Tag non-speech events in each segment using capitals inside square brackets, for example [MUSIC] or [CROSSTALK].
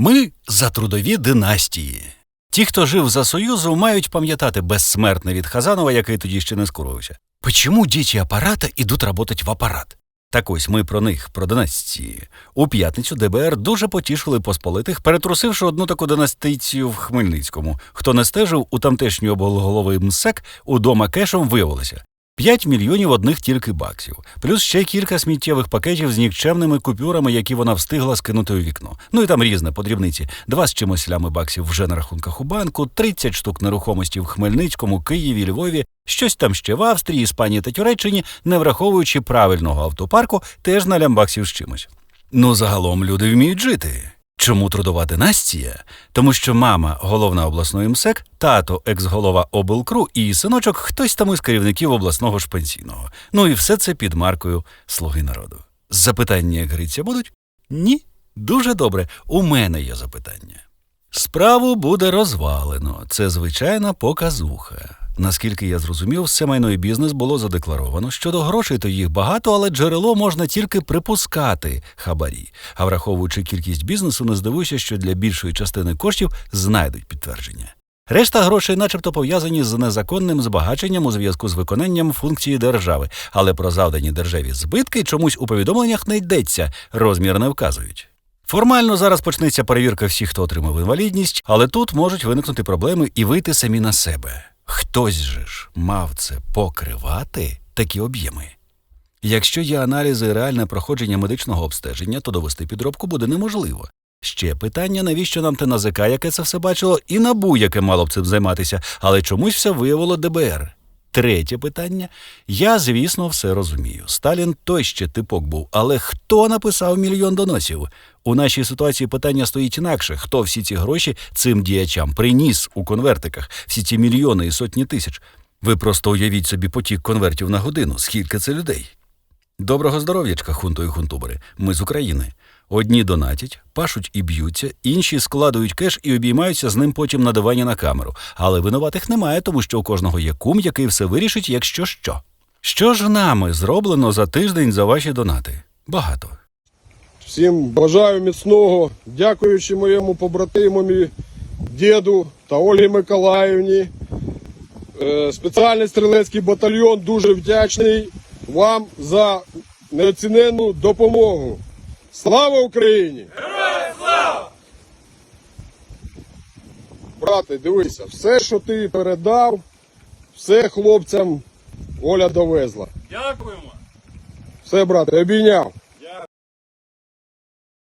Ми за трудові династії. Ті, хто жив за Союзу, мають пам'ятати безсмертне від Хазанова, який тоді ще не скурився. Почему дети апарата ідуть работать в апарат? Так ось ми про них, про династії. У п'ятницю ДБР дуже потішили посполитих, перетрусивши одну таку династицію в Хмельницькому. Хто не стежив у тамтешній облголовий МСЕК, удома кешем виявилося. 5 мільйонів одних тільки баксів, плюс ще кілька сміттєвих пакетів з нікчемними купюрами, які вона встигла скинути у вікно. Ну і там різне по дрібниці. Два з чимось лями баксів вже на рахунках у банку, 30 штук нерухомості в Хмельницькому, Києві, Львові, щось там ще в Австрії, Іспанії та Туреччині, не враховуючи правильного автопарку, теж на лямбаксів з чимось. Ну, загалом люди вміють жити. Чому трудова династія? Тому що мама головна обласної МСЕК, тато екс-голова облкру і синочок хтось там із керівників обласного ж пенсійного. Ну і все це під маркою Слуги народу. Запитання, як говориться, будуть? Ні. Дуже добре. У мене є запитання. Справу буде розвалено. Це звичайна показуха. Наскільки я зрозумів, все майно і бізнес було задекларовано. Щодо грошей, то їх багато, але джерело можна тільки припускати хабарі. А враховуючи кількість бізнесу, не здивуюся, що для більшої частини коштів знайдуть підтвердження. Решта грошей, начебто, пов'язані з незаконним збагаченням у зв'язку з виконанням функції держави, але про завдані державі збитки чомусь у повідомленнях не йдеться, розмір не вказують. Формально зараз почнеться перевірка всіх, хто отримав інвалідність, але тут можуть виникнути проблеми і вийти самі на себе. Хтось же ж мав це покривати такі об'єми. Якщо є аналізи реальне проходження медичного обстеження, то довести підробку буде неможливо. Ще питання, навіщо нам те НАЗК, яке це все бачило, і НАБУ, яке мало б цим займатися, але чомусь все виявило ДБР. Третє питання. Я, звісно, все розумію. Сталін той ще типок був, але хто написав мільйон доносів? У нашій ситуації питання стоїть інакше: хто всі ці гроші цим діячам приніс у конвертиках, всі ці мільйони і сотні тисяч. Ви просто уявіть собі потік конвертів на годину, скільки це людей. Доброго здоров'ячка, хунто і хунтубери. Ми з України. Одні донатять, пашуть і б'ються, інші складують кеш і обіймаються з ним потім на дивані на камеру. Але винуватих немає, тому що у кожного є кум, який все вирішить, якщо що. Що ж нами зроблено за тиждень за ваші донати? Багато. Всім бажаю міцного, дякуючи моєму побратимові, діду та Ольгі Миколаївні. Е, Спеціальний стрілецький батальйон дуже вдячний вам за неоціненну допомогу. Слава Україні! Героям слава! Брате, дивися, все, що ти передав, все хлопцям Оля довезла. Дякуємо. Все, брате, обійняв.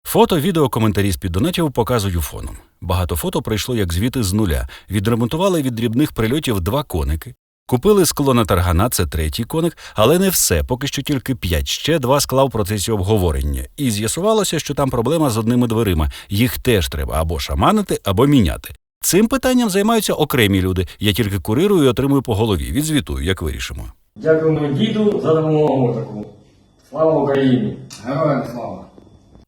Фото, відео, коментарі з під донатів показую фоном. Багато фото прийшло як звіти з нуля. Відремонтували від дрібних прильотів два коники. Купили скло на таргана, це третій коник, але не все, поки що тільки п'ять. Ще два скла в процесі обговорення. І з'ясувалося, що там проблема з одними дверима. Їх теж треба або шаманити, або міняти. Цим питанням займаються окремі люди. Я тільки курирую і отримую по голові. Відзвітую, як вирішимо. Дякуємо діду за допомогу таку. Слава Україні! Героям слава!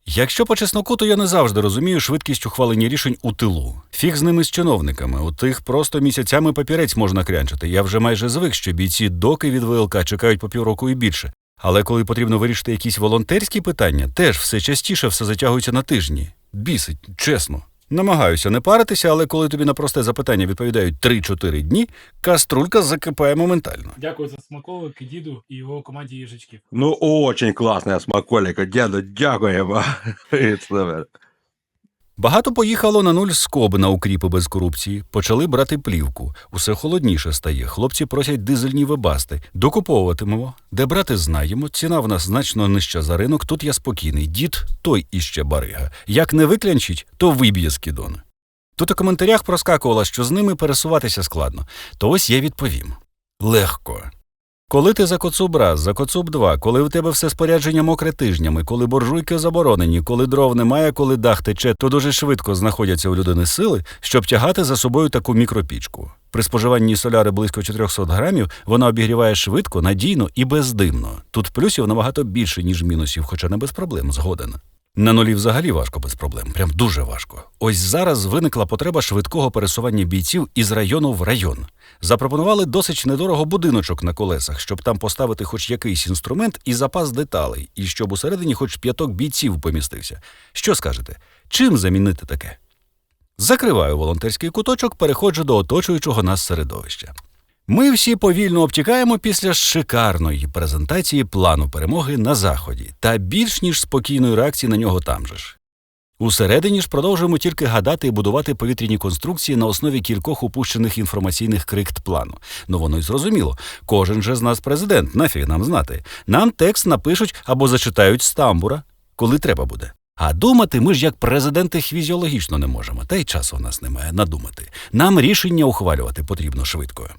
Якщо по чесноку, то я не завжди розумію швидкість ухвалення рішень у тилу. Фіг з ними з чиновниками. У тих просто місяцями папірець можна крянчити. Я вже майже звик, що бійці доки від ВЛК чекають по півроку і більше. Але коли потрібно вирішити якісь волонтерські питання, теж все частіше все затягується на тижні. Бісить, чесно. Намагаюся не паритися, але коли тобі на просте запитання відповідають 3-4 дні, каструлька закипає моментально. Дякую за смаковики діду і його команді їжачків. Ну, очень класна смаколика. Дяду, дякуємо. [LAUGHS] Багато поїхало на нуль скоб на укріпи без корупції. Почали брати плівку. Усе холодніше стає. Хлопці просять дизельні вебасти. Докуповуватимемо. Де брати знаємо. Ціна в нас значно нижча за ринок. Тут я спокійний. Дід той іще барига. Як не виклянчить, то виб'є скидон. Тут у коментарях проскакувало, що з ними пересуватися складно. То ось я відповім: легко. Коли ти за коцуб раз, за коцуб два, коли в тебе все спорядження мокре тижнями, коли буржуйки заборонені, коли дров немає, коли дах тече, то дуже швидко знаходяться у людини сили, щоб тягати за собою таку мікропічку. При споживанні соляри близько 400 грамів вона обігріває швидко, надійно і бездимно. Тут плюсів набагато більше, ніж мінусів, хоча не без проблем згоден. На нулі взагалі важко без проблем, прям дуже важко. Ось зараз виникла потреба швидкого пересування бійців із району в район. Запропонували досить недорого будиночок на колесах, щоб там поставити хоч якийсь інструмент і запас деталей, і щоб усередині хоч п'яток бійців помістився. Що скажете? Чим замінити таке? Закриваю волонтерський куточок, переходжу до оточуючого нас середовища. Ми всі повільно обтікаємо після шикарної презентації плану перемоги на заході та більш ніж спокійної реакції на нього там же ж. Усередині ж продовжуємо тільки гадати і будувати повітряні конструкції на основі кількох упущених інформаційних крикт плану. Ну воно й зрозуміло. Кожен же з нас президент, нафіг нам знати. Нам текст напишуть або зачитають з тамбура, коли треба буде. А думати ми ж як президенти фізіологічно не можемо, та й часу у нас немає надумати. Нам рішення ухвалювати потрібно швидко.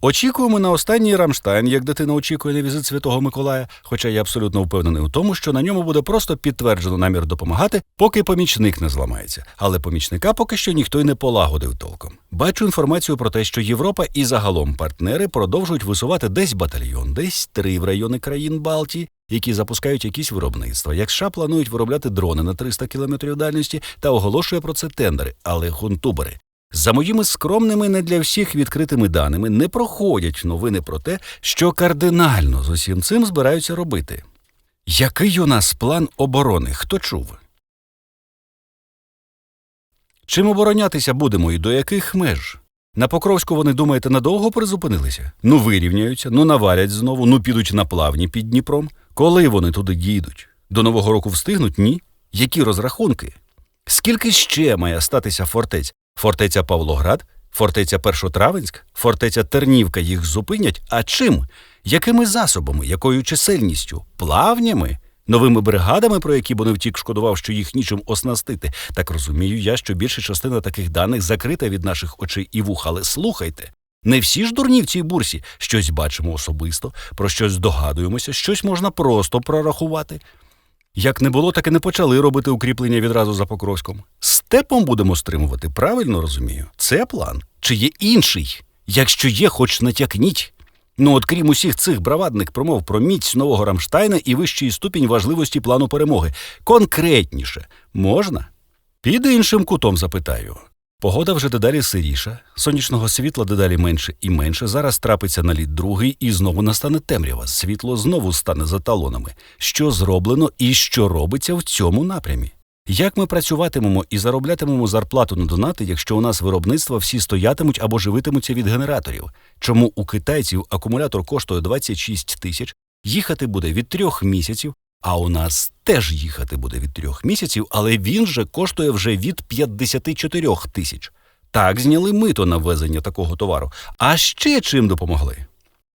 Очікуємо на останній Рамштайн, як дитина очікує на візит Святого Миколая, хоча я абсолютно впевнений у тому, що на ньому буде просто підтверджено намір допомагати, поки помічник не зламається. Але помічника поки що ніхто й не полагодив толком. Бачу інформацію про те, що Європа і загалом партнери продовжують висувати десь батальйон, десь три в райони країн Балтії, які запускають якісь виробництва. Як США планують виробляти дрони на 300 кілометрів дальності та оголошує про це тендери, але хунтубери. За моїми скромними не для всіх відкритими даними не проходять новини про те, що кардинально з усім цим збираються робити. Який у нас план оборони? Хто чув? Чим оборонятися будемо і до яких меж? На Покровську вони, думаєте, надовго призупинилися? Ну вирівняються, ну навалять знову, ну підуть на плавні під Дніпром. Коли вони туди дійдуть? До Нового року встигнуть? Ні. Які розрахунки? Скільки ще має статися фортець? Фортеця Павлоград, фортеця Першотравенськ, фортеця Тернівка їх зупинять. А чим? Якими засобами, якою чисельністю? Плавнями? Новими бригадами, про які Боневтік шкодував, що їх нічим оснастити. Так розумію я, що більша частина таких даних закрита від наших очей і вух, але слухайте. Не всі ж дурні в цій бурсі. Щось бачимо особисто, про щось здогадуємося, щось можна просто прорахувати. Як не було, так і не почали робити укріплення відразу за Покровськом. Степом будемо стримувати, правильно розумію? Це план. Чи є інший? Якщо є, хоч натякніть. Ну, от крім усіх цих бравадних промов про міць нового Рамштайна і вищий ступінь важливості плану перемоги. Конкретніше можна? Під іншим кутом запитаю. Погода вже дедалі сиріша, сонячного світла дедалі менше і менше. Зараз трапиться наліт другий, і знову настане темрява. Світло знову стане за талонами. Що зроблено і що робиться в цьому напрямі? Як ми працюватимемо і зароблятимемо зарплату на донати, якщо у нас виробництва всі стоятимуть або живитимуться від генераторів? Чому у китайців акумулятор коштує 26 тисяч, їхати буде від трьох місяців, а у нас теж їхати буде від трьох місяців, але він же коштує вже від 54 тисяч. Так зняли мито на ввезення такого товару. А ще чим допомогли?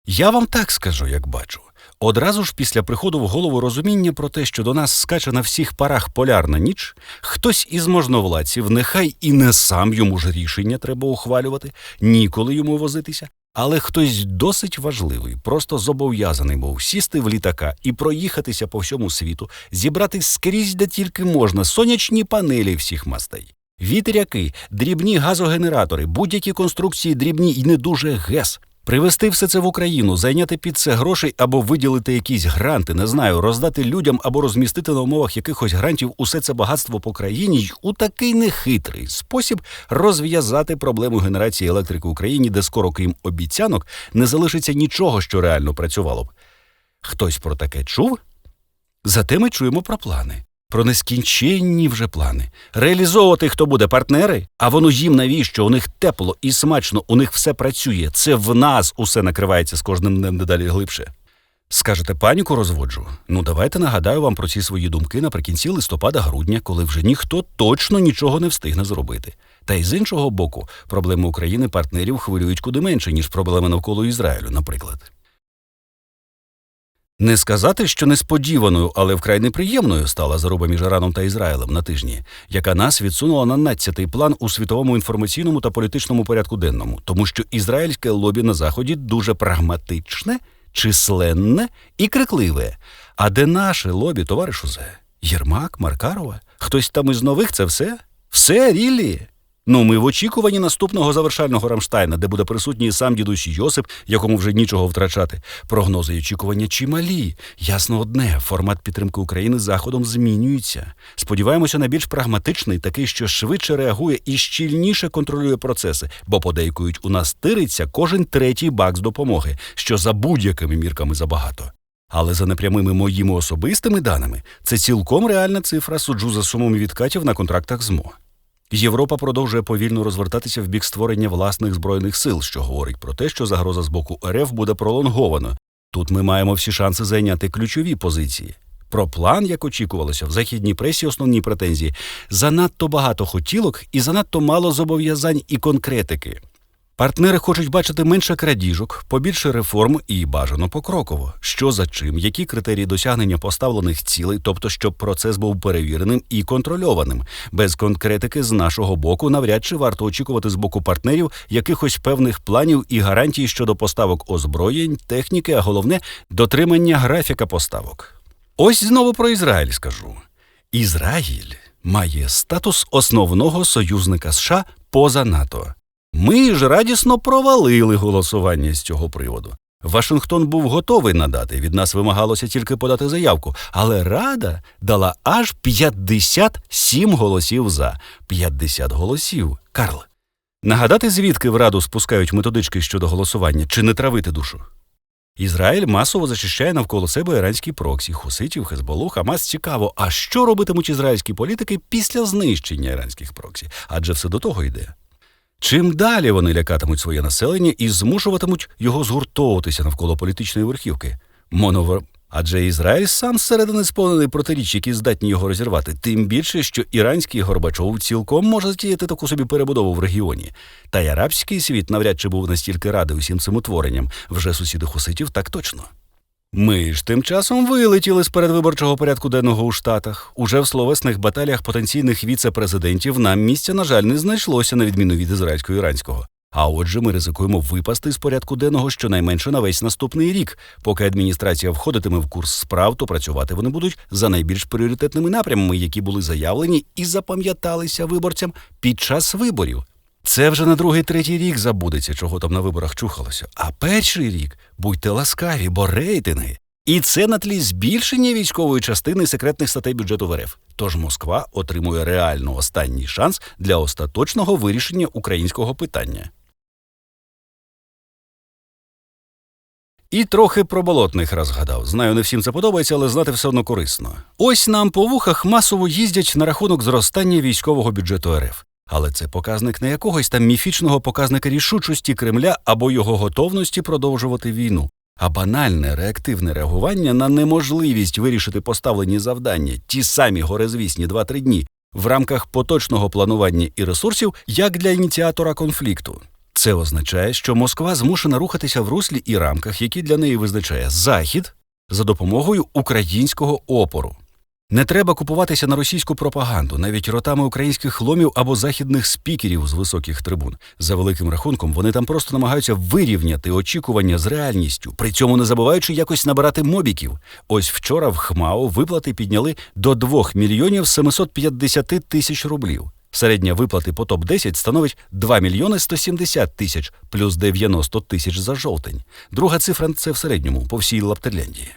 Я вам так скажу, як бачу. Одразу ж після приходу в голову розуміння про те, що до нас скаче на всіх парах полярна ніч, хтось із можновладців, нехай і не сам йому ж рішення треба ухвалювати, ніколи йому возитися, але хтось досить важливий, просто зобов'язаний був сісти в літака і проїхатися по всьому світу, зібрати скрізь, де тільки можна, сонячні панелі всіх мастей. Вітряки, дрібні газогенератори, будь-які конструкції дрібні і не дуже ГЕС. Привезти все це в Україну, зайняти під це грошей або виділити якісь гранти, не знаю, роздати людям або розмістити на умовах якихось грантів усе це багатство по країні й у такий нехитрий спосіб розв'язати проблему генерації електрики в Україні, де скоро, крім обіцянок, не залишиться нічого, що реально працювало б. Хтось про таке чув? Зате ми чуємо про плани. Про нескінченні вже плани. Реалізовувати хто буде партнери, а воно їм навіщо? У них тепло і смачно, у них все працює. Це в нас усе накривається з кожним днем дедалі глибше. Скажете, паніку розводжу? Ну давайте нагадаю вам про ці свої думки наприкінці листопада-грудня, коли вже ніхто точно нічого не встигне зробити. Та й з іншого боку, проблеми України партнерів хвилюють куди менше, ніж проблеми навколо Ізраїлю, наприклад. Не сказати, що несподіваною, але вкрай неприємною стала заруба між Іраном та Ізраїлем на тижні, яка нас відсунула на надцятий план у світовому інформаційному та політичному порядку денному, тому що ізраїльське лобі на заході дуже прагматичне, численне і крикливе. А де наше лобі, товаришу Зе? Єрмак, Маркарова? Хтось там із нових це все? Все, Ріллі? Ну, ми в очікуванні наступного завершального Рамштайна, де буде присутній сам дідусь Йосип, якому вже нічого втрачати. Прогнози і очікування чималі. Ясно одне, формат підтримки України заходом змінюється. Сподіваємося на більш прагматичний, такий, що швидше реагує і щільніше контролює процеси, бо подейкують у нас тириться кожен третій бак з допомоги, що за будь-якими мірками забагато. Але за непрямими моїми особистими даними, це цілком реальна цифра суджу за сумами відкатів на контрактах ЗМО. Європа продовжує повільно розвертатися в бік створення власних збройних сил, що говорить про те, що загроза з боку РФ буде пролонгована. Тут ми маємо всі шанси зайняти ключові позиції. Про план, як очікувалося, в західній пресі основні претензії занадто багато хотілок і занадто мало зобов'язань і конкретики. Партнери хочуть бачити менше крадіжок, побільше реформ і бажано покроково. Що за чим, які критерії досягнення поставлених цілей, тобто щоб процес був перевіреним і контрольованим. Без конкретики з нашого боку навряд чи варто очікувати з боку партнерів якихось певних планів і гарантій щодо поставок озброєнь, техніки, а головне дотримання графіка поставок. Ось знову про Ізраїль скажу. Ізраїль має статус основного союзника США поза НАТО. Ми ж радісно провалили голосування з цього приводу. Вашингтон був готовий надати, від нас вимагалося тільки подати заявку, але Рада дала аж 57 голосів за. 50 голосів. Карл. Нагадати, звідки в Раду спускають методички щодо голосування, чи не травити душу? Ізраїль масово зачищає навколо себе іранські проксі, хуситів, Хезболу, Хамас. Цікаво, а що робитимуть ізраїльські політики після знищення іранських проксі? Адже все до того йде. Чим далі вони лякатимуть своє населення і змушуватимуть його згуртовуватися навколо політичної верхівки? Моновер... Адже Ізраїль сам зсередини сповнений протиріч, які здатні його розірвати, тим більше, що іранський Горбачов цілком може затіяти таку собі перебудову в регіоні. Та й арабський світ навряд чи був настільки радий усім цим утворенням, вже сусіди хуситів так точно. Ми ж тим часом вилетіли з передвиборчого порядку денного у Штатах. Уже в словесних баталіях потенційних віце-президентів нам місця, на жаль, не знайшлося, на відміну від ізраїльського іранського. А отже, ми ризикуємо випасти з порядку денного щонайменше на весь наступний рік. Поки адміністрація входитиме в курс справ, то працювати вони будуть за найбільш пріоритетними напрямами, які були заявлені і запам'яталися виборцям під час виборів. Це вже на другий третій рік забудеться, чого там на виборах чухалося. А перший рік будьте ласкаві, бо рейтинги. І це на тлі збільшення військової частини секретних статей бюджету РФ. Тож Москва отримує реально останній шанс для остаточного вирішення українського питання. І трохи про болотних розгадав. Знаю, не всім це подобається, але знати все одно корисно. Ось нам по вухах масово їздять на рахунок зростання військового бюджету РФ. Але це показник не якогось там міфічного показника рішучості Кремля або його готовності продовжувати війну, а банальне реактивне реагування на неможливість вирішити поставлені завдання, ті самі горизвісні 2-3 дні, в рамках поточного планування і ресурсів, як для ініціатора конфлікту. Це означає, що Москва змушена рухатися в руслі і рамках, які для неї визначає Захід за допомогою українського опору. Не треба купуватися на російську пропаганду, навіть ротами українських ломів або західних спікерів з високих трибун. За великим рахунком, вони там просто намагаються вирівняти очікування з реальністю, при цьому не забуваючи якось набирати мобіків. Ось вчора в ХМАО виплати підняли до 2 мільйонів 750 тисяч рублів. Середня виплати по топ-10 становить 2 мільйони 170 тисяч плюс 90 тисяч за жовтень. Друга цифра це в середньому по всій Лаптерлянді.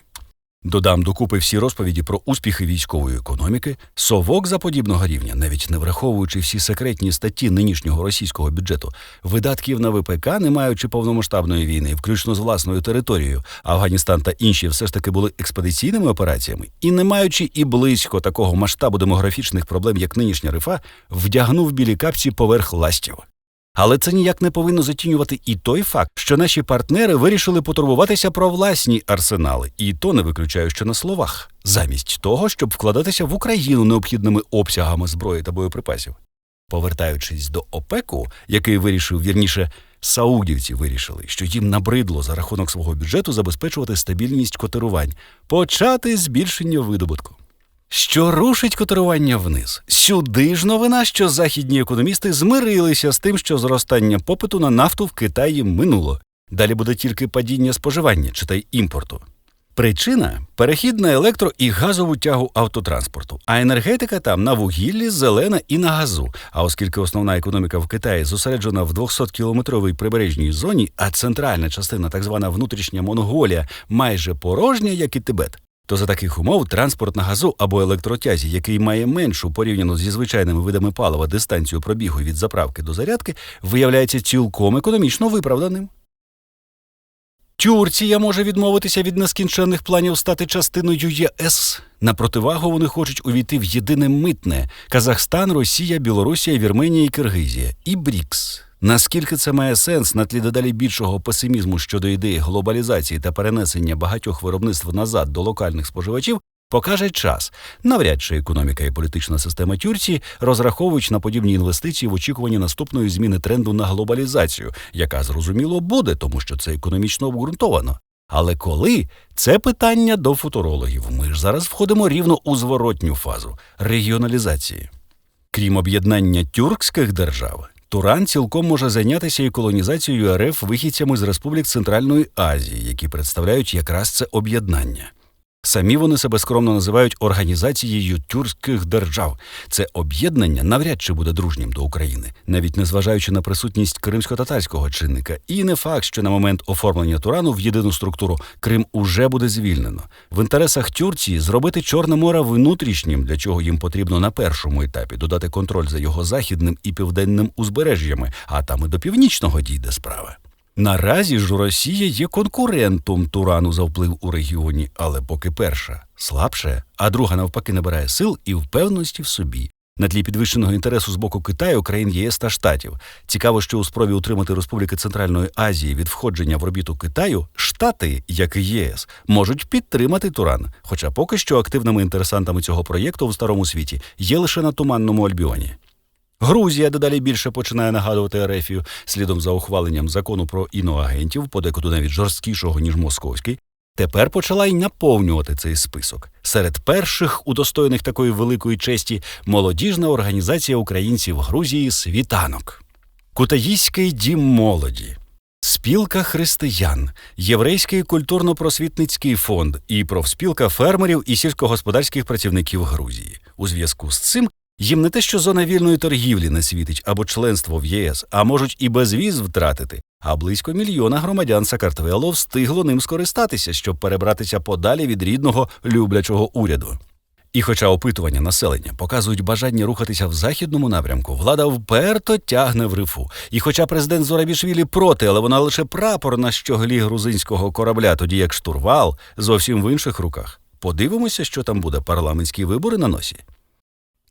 Додам докупи всі розповіді про успіхи військової економіки, совок за подібного рівня, навіть не враховуючи всі секретні статті нинішнього російського бюджету, видатків на ВПК, не маючи повномасштабної війни, включно з власною територією, Афганістан та інші все ж таки були експедиційними операціями, і не маючи і близько такого масштабу демографічних проблем, як нинішня РИФА, вдягнув білі капці поверх ластів. Але це ніяк не повинно затінювати і той факт, що наші партнери вирішили потурбуватися про власні арсенали, і то не виключаю, що на словах, замість того, щоб вкладатися в Україну необхідними обсягами зброї та боєприпасів. Повертаючись до ОПЕКу, який вирішив вірніше, саудівці вирішили, що їм набридло за рахунок свого бюджету забезпечувати стабільність котирувань, почати збільшення видобутку. Що рушить котирування вниз? Сюди ж новина, що західні економісти змирилися з тим, що зростання попиту на нафту в Китаї минуло. Далі буде тільки падіння споживання, читай імпорту. Причина перехід на електро і газову тягу автотранспорту, а енергетика там на вугіллі, зелена і на газу. А оскільки основна економіка в Китаї зосереджена в 200-кілометровій прибережній зоні, а центральна частина, так звана внутрішня Монголія, майже порожня, як і Тибет. То за таких умов транспорт на газу або електротязі, який має меншу порівняно зі звичайними видами палива дистанцію пробігу від заправки до зарядки, виявляється цілком економічно виправданим. Тюрція може відмовитися від нескінченних планів стати частиною ЄС. На противагу вони хочуть увійти в єдине митне Казахстан, Росія, Білорусія, Вірменія і Киргизія і БРІКС. Наскільки це має сенс на тлі дедалі більшого песимізму щодо ідеї глобалізації та перенесення багатьох виробництв назад до локальних споживачів, покаже час. Навряд чи економіка і політична система Тюрції розраховують на подібні інвестиції в очікуванні наступної зміни тренду на глобалізацію, яка зрозуміло буде, тому що це економічно обґрунтовано. Але коли це питання до футурологів. Ми ж зараз входимо рівно у зворотню фазу регіоналізації. Крім об'єднання тюркських держав, Туран цілком може зайнятися і колонізацією РФ вихідцями з республік Центральної Азії, які представляють якраз це об'єднання. Самі вони себе скромно називають організацією тюркських держав. Це об'єднання навряд чи буде дружнім до України, навіть незважаючи на присутність кримсько-татарського чинника. І не факт, що на момент оформлення Турану в єдину структуру Крим уже буде звільнено. В інтересах Тюрції зробити Чорне море внутрішнім, для чого їм потрібно на першому етапі додати контроль за його західним і південним узбережжями, а там і до північного дійде справа. Наразі ж Росія є конкурентом Турану за вплив у регіоні, але поки перша слабше, а друга навпаки набирає сил і впевненості в собі. На тлі підвищеного інтересу з боку Китаю, країн ЄС та штатів. Цікаво, що у спробі утримати Республіки Центральної Азії від входження в орбіту Китаю, штати, як і ЄС, можуть підтримати Туран. Хоча поки що активними інтересантами цього проєкту в старому світі є лише на туманному Альбіоні. Грузія дедалі більше починає нагадувати Ерефію слідом за ухваленням закону про іноагентів, подекуди навіть жорсткішого ніж московський. Тепер почала й наповнювати цей список. Серед перших удостоєних такої великої честі молодіжна організація українців Грузії Світанок, Кутаїський дім молоді, Спілка християн, Єврейський культурно-просвітницький фонд і профспілка фермерів і сільськогосподарських працівників Грузії. У зв'язку з цим їм не те, що зона вільної торгівлі не світить або членство в ЄС, а можуть і безвіз втратити. А близько мільйона громадян Сакартвело встигло ним скористатися, щоб перебратися подалі від рідного люблячого уряду. І хоча опитування населення показують бажання рухатися в західному напрямку, влада вперто тягне в рифу. І хоча президент Зорабішвілі проти, але вона лише прапор на щоглі грузинського корабля, тоді як штурвал зовсім в інших руках. Подивимося, що там буде парламентські вибори на носі.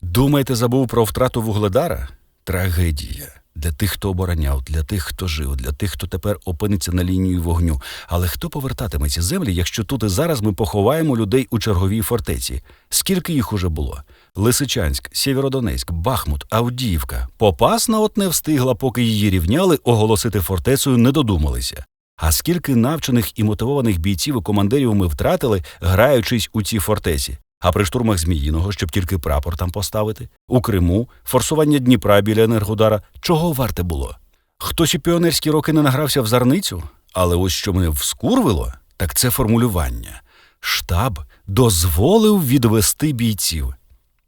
Думаєте, забув про втрату вугледара? Трагедія. Для тих, хто обороняв, для тих, хто жив, для тих, хто тепер опиниться на лінії вогню. Але хто повертатиме ці землі, якщо тут і зараз ми поховаємо людей у черговій фортеці? Скільки їх уже було? Лисичанськ, Сєвєродонецьк, Бахмут, Авдіївка. Попасна от не встигла, поки її рівняли, оголосити фортецею не додумалися. А скільки навчених і мотивованих бійців і командирів ми втратили, граючись у цій фортеці? А при штурмах Зміїного, щоб тільки прапор там поставити, у Криму, форсування Дніпра біля Енергодара, чого варте було? Хтось у піонерські роки не награвся в зарницю, але ось що мене вскурвило, так це формулювання. Штаб дозволив відвести бійців.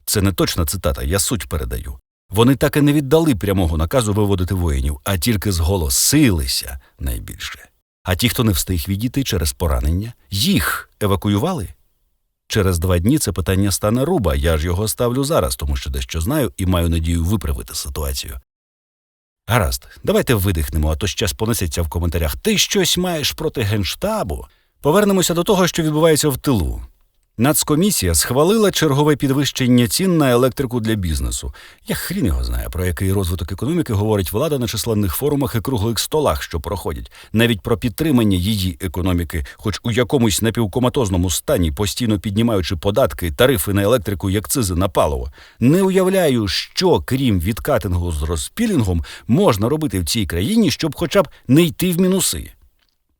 Це не точна цитата, я суть передаю. Вони так і не віддали прямого наказу виводити воїнів, а тільки зголосилися найбільше. А ті, хто не встиг відійти через поранення, їх евакуювали. Через два дні це питання стане руба. Я ж його ставлю зараз, тому що дещо знаю і маю надію виправити ситуацію. Гаразд, давайте видихнемо, а то ще понесеться в коментарях. Ти щось маєш проти генштабу? Повернемося до того, що відбувається в тилу. Нацкомісія схвалила чергове підвищення цін на електрику для бізнесу. Я хрін його знаю, про який розвиток економіки говорить влада на численних форумах і круглих столах, що проходять. Навіть про підтримання її економіки, хоч у якомусь напівкоматозному стані, постійно піднімаючи податки, тарифи на електрику і акцизи на паливо. Не уявляю, що крім відкатингу з розпілінгом можна робити в цій країні, щоб хоча б не йти в мінуси.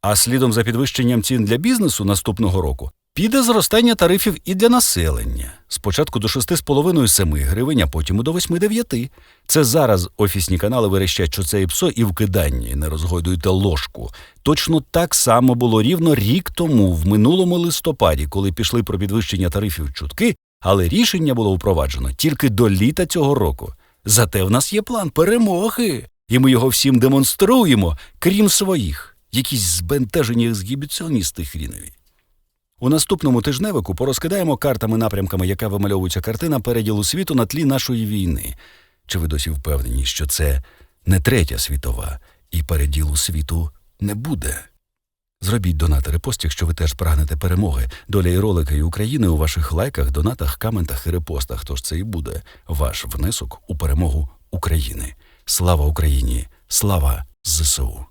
А слідом за підвищенням цін для бізнесу наступного року Піде зростання тарифів і для населення. Спочатку до 6,5-7 гривень, а потім і до 8-9. Це зараз офісні канали верещать, що це і псо, і вкидання, і не розгойдуйте ложку. Точно так само було рівно рік тому, в минулому листопаді, коли пішли про підвищення тарифів чутки, але рішення було впроваджено тільки до літа цього року. Зате в нас є план перемоги, і ми його всім демонструємо, крім своїх, якісь збентежені ексгібіціоністи хрінові. У наступному тижневику порозкидаємо картами напрямками, яка вимальовується картина переділу світу на тлі нашої війни. Чи ви досі впевнені, що це не третя світова, і переділу світу не буде? Зробіть донати репост, якщо ви теж прагнете перемоги. Доля і ролика і України у ваших лайках, донатах, коментах і репостах. Тож це і буде ваш внесок у перемогу України. Слава Україні! Слава ЗСУ!